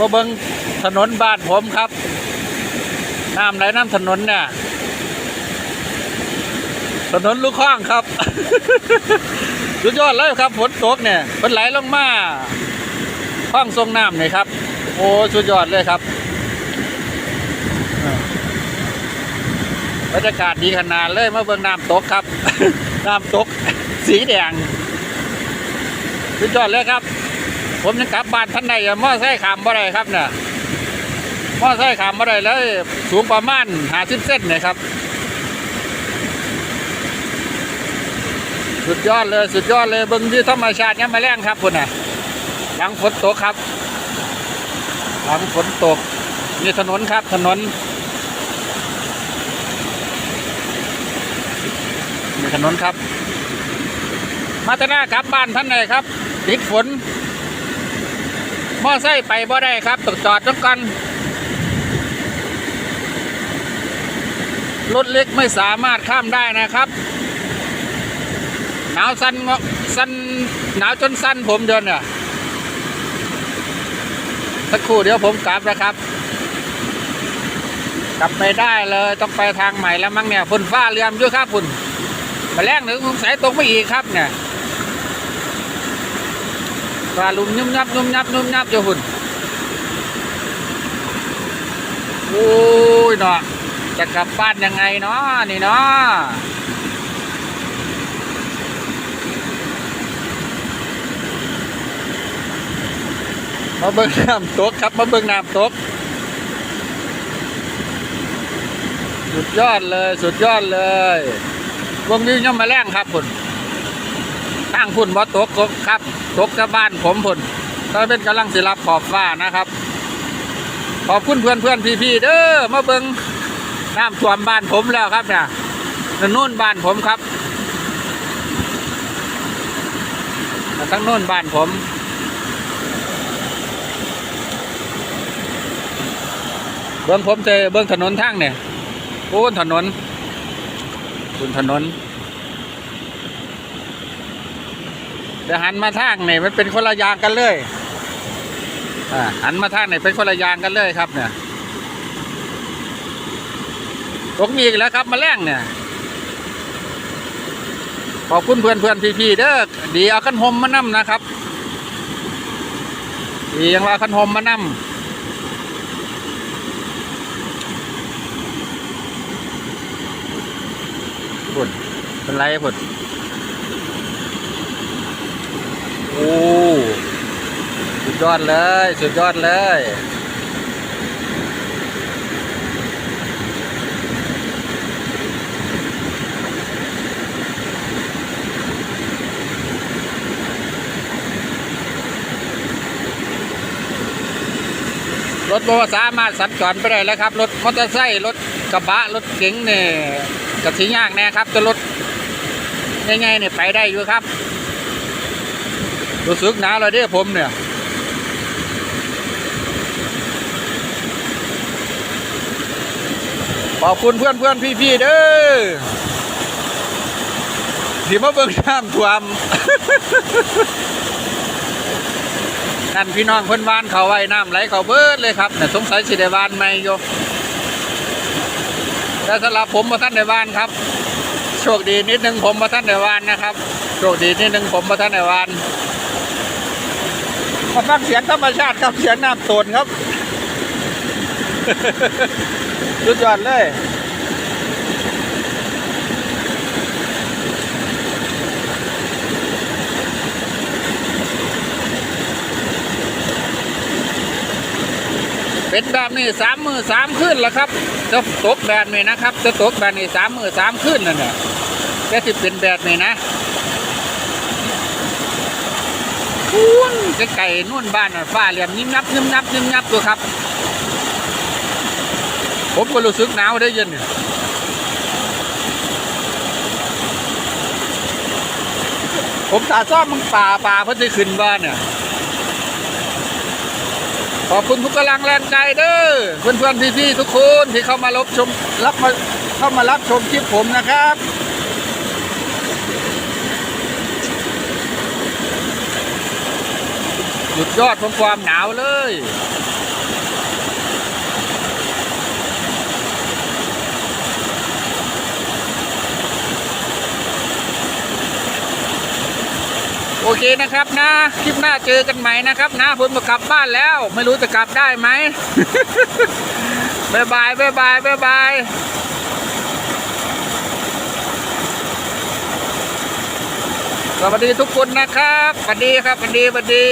มาเบิงถนนบ้านผมครับ น้ำไหลน้ำถนนเนี่ย ถนนลูกข้างครับ สุดยอดเลยครับฝนตกเนี่ยมันไหลลงมาข้างทรงน้ำเนี่ยครับ โอ้สุดยอดเลยครับบรรยากาศดีขนาดเลยมาเบิ่งน้ำตกครับ น้ำตก สีแดงสุดยอดเลยครับ ผมยังกลับบ้านท่านใดมอไซค์ขามบ่ได้ครับเนี่ยมอไซค์ขามบ่ได้เลยสูงประมาณหาสิบเส้นเนี่ยครับ สุดยอดเลยสุดยอดเลยเบิ่งที่ธรรมชาติเนี่ยมาแรงครับคุณน่ะหลังฝนตกครับ หลังฝนตกนี่ถนนครับถนนนี่ถนนครับ มาตนากลับบ้านท่านไหนครับติดฝน มอไซค์ไปบ่ได้ครับต้องจอดต้องกันรถเล็กไม่สามารถข้ามได้นะครับ หนาวสั้นสั้นหนาวจนสั้นผมเดินเนี่ยสักครู่เดี๋ยวผมกลับนะครับ กลับไม่ได้เลยต้องไปทางใหม่แล้วมั้งเนี่ยฝนฟ้าเรียมด้วยครับฝุ่นมาแรงหนึ่งสงสัยตกไม่อีกครับเนี่ย ฟ้าลุมยุ่มยับยุ่มยับยุ่มยับอยู่หุ่นโอ้ยเนาะจะกลับบ้านยังไงเนาะนี่เนาะมาเบิ่งน้ำตกครับมาเบิ่งน้ำตกสุดยอดเลย สุดยอดเลยวงนี้ย่อมมาแรงครับพุ่น ตั้งพุ่นบ่ตกครับตกกับบ้านผมพุ่นตอนเป็นกำลังสิรับขอบฟ้านะครับ ขอบคุณเพื่อนเพื่อนพี่พี่ๆเด้อมาเบิ่งน้ำท่วมบ้านผมแล้วครับเนี่ยนั่นนู่นบ้านผมครับทั้งโน่นบ้านผมเบื้องผมเจอเบื้องถนนทางเนี่ยโอ้ถนนคุณถนน แต่หันมาทางเนี่ยมันเป็นคนละยางกันเลยอ่าหันมาทางเนี่ยเป็นคนละยางกันเลยครับเนี่ยตกมีอีกแล้วครับมาแรงเนี่ยขอบคุณเพื่อนเพื่อนพี่ๆเด้อดีเอาขันหมมานั่นะครับดียังว่าขันหมมานั่พุ่นเป็นไรพุ่น อ้สุดยอดเลย สุดยอดเลย รถบวสามารถสัญจรไปได้แล้วครับ รถมอเตอร์ไซค์รถกระบะรถเก๋งเนี่ยกระสียากแน่ครับจะรถง่ายๆเนี่ยไปได้อยู่ครับ รู้สึกหนาวเลยเด้ผมเนี่ยขอบคุณเพื่อนเพื่อนพี่พี่ๆเด้อที่มาเบิ่งน้ำท่วมนั่นพี่น้องเพิ่นวานเขาไว้น้ำไหลเขาเบิดเลยครับเนี่สงสัยสิได้วานใหม่อยู่แต่สำหรับผมมาท่านได้านครับ โชคดีนิดนึงผมมาท่านได้านนะครับ โชคดีนิดนึงผมมาท่านได้าน มาฟังเสียงธรรมชาติครับเสียงน้ำตนครับสุดยอดเลยเป็นแบบนี้สามมือสามขึ้นแล้วครับจะตกแบบนี้นะครับจะตกแบบนี้สามมือสามขึ้นนั่นแหละแค่ที่เป็นแบบนี้นะอุ้ นไก่ๆนู่นบ้านน่ะฟ้าเหลี่ยมยิ้มยับยิ้มยับยิ้มยับตัวครับ ผมก็รู้สึกหนาวได้ย็นเนี่ยผมตาซ่อมมึงป่าป่าเพื่อจะขึ้นบ้านเนี่ยขอบคุณทุกกำลังแรงใจเด้อเพื่อนๆพี่ๆทุกคนที่เข้ามารับชมรับมาเข้ามารับชมคลิปผมนะครับ หยุดยอดของความหนาวเลย โอเคนะครับนะ คลิปหน้าเจอกันใหม่นะครับนะผมจะกลับบ้านแล้ว ไม่รู้จะกลับได้ไหมบายบายบายบายบายบายสวัสดีทุกคนนะครับสวัสดีครับสวัสดีสวัสดี